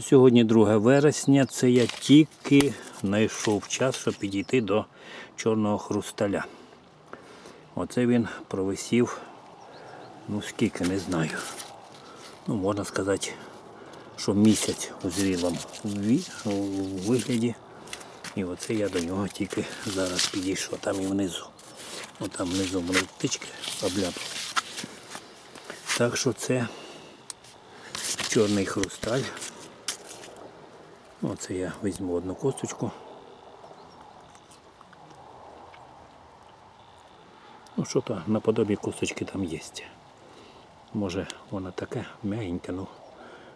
Сьогодні 2 вересня, це я тільки знайшов час, щоб підійти до чорного хрусталя. Оце він провисів, ну скільки, не знаю. Ну, можна сказати, що місяць у зрілому вигляді. І оце я до нього тільки зараз підійшов, там і внизу. О, там внизу мене птички обляпали. Так що це чорний хрусталь. Оце я візьму одну косточку. Ну, що то наподобі косточки там є. Може вона таке м'ягеньке, ну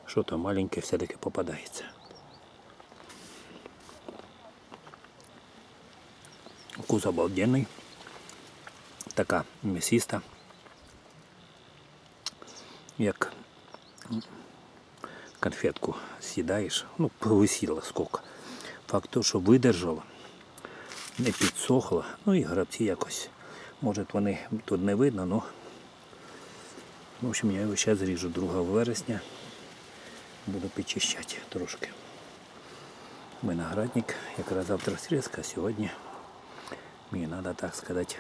що то маленьке все-таки попадається. Вкус обалденний. Така м'ясиста. Як конфетку съедаешь, ну, повисіла скільки. Факт то, що видержала, не підсохла. Ну і грабці якось. Може вони тут не видно, ну. В общем, я його зараз зріжу 2 вересня. Буду підчищати трошки. Виноградник, якраз завтра срізка, а сьогодні мені треба, так сказати,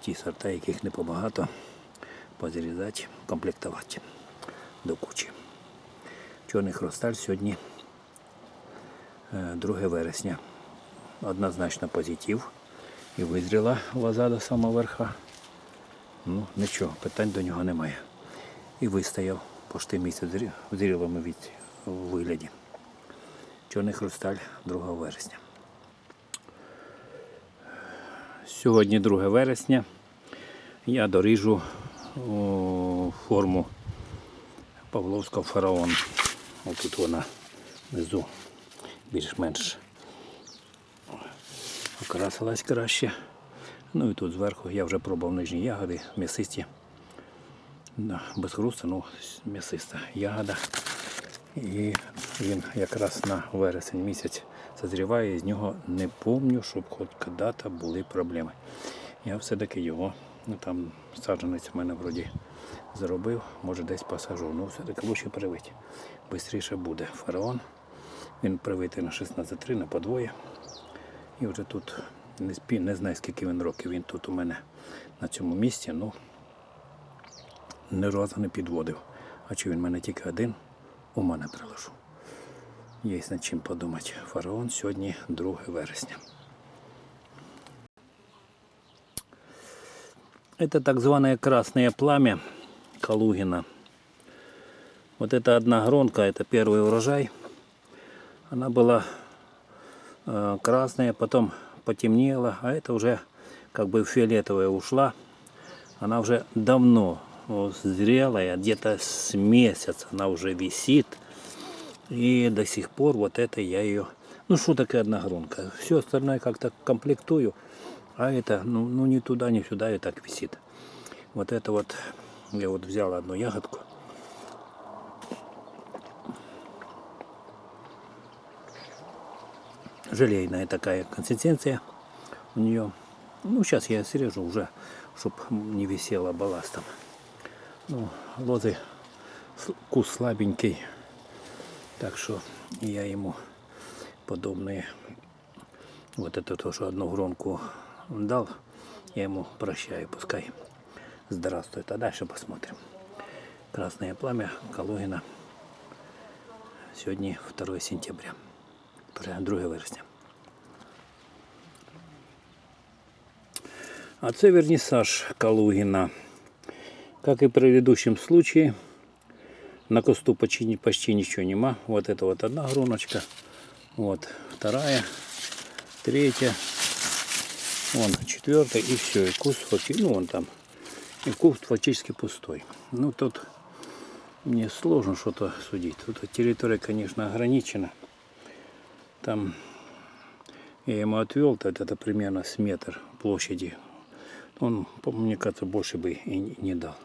ті сорта, яких не побагато, позрізати, комплектувати до кучі. Чорний хрусталь сьогодні е, 2 вересня. Однозначно позитив. І визріла лоза до самого верха. Ну, нічого, питань до нього немає. І вистояв пошти місяць в зрілому від вигляді. Чорний хрусталь 2 вересня. Сьогодні 2 вересня. Я доріжу форму Павловського фараон. Отут вона внизу більш-менш окрасилась краще. Ну і тут зверху я вже пробував нижні ягоди, м'ясисті. Без хрусту, ну м'ясиста ягода. І він якраз на вересень місяць созріває, і з нього не помню, щоб хоч коли-то були проблеми. Я все-таки його, ну там саджанець у мене вроді зробив, може десь посажу. Ну все-таки лучше привити. Бистріше буде фараон. Він привитий на 16.3 на подвоє. І вже тут не, спі, не знаю скільки він років. Він тут у мене на цьому місці, ну ні разу не підводив. А чи він мене тільки один, у мене приложу. Є над чим подумати. Фараон сьогодні 2 вересня. Это так званое красное пламя Калугина. Вот это одна гронка, это первый урожай. Она была э, красная, потом потемнела, а это уже как бы фиолетовая ушла. Она уже давно зрелая, где-то с месяц она уже висит. И до сих пор вот это я ее... Ну что такая одна гронка? Все остальное как-то комплектую. А это, ну, ну ни туда, ни сюда и так висит. Вот это вот, я вот взял одну ягодку. Желейная такая консистенция у нее. Ну, сейчас я срежу уже, чтобы не висело балластом. Ну, лозы вкус слабенький. Так что я ему подобные. Вот это то, что одну гронку дал, я ему прощаю, пускай здравствует. А дальше посмотрим. Красное пламя Калугина. Сегодня 2 сентября. 2 вересня. А це вернисаж Калугина. Как и в предыдущем случае, на кусту почти, почти ничего нема. Вот это вот одна гроночка, вот вторая, третья, вон четвертая и все. И куст ну вон там. И куст фактически пустой. Ну тут мне сложно что-то судить. Тут территория, конечно, ограничена. Там я ему отвел, то это примерно с метр площади. Он, мне кажется, больше бы и не дал.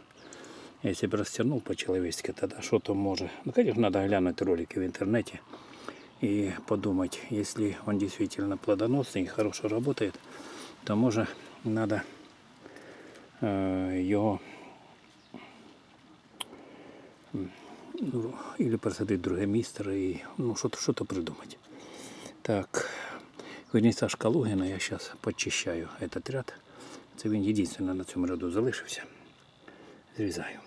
Если бы растянул по-человечески, тогда что-то может. Ну, конечно, надо глянуть ролики в интернете и подумать, если он действительно плодоносный и хорошо работает, то може треба його Ну, или посадить друге місце і ну, що-то, придумати. Так, верніцаж Калугіна я зараз почищаю этот ряд. Це він єдиний на цьому ряду залишився. Зрізаю.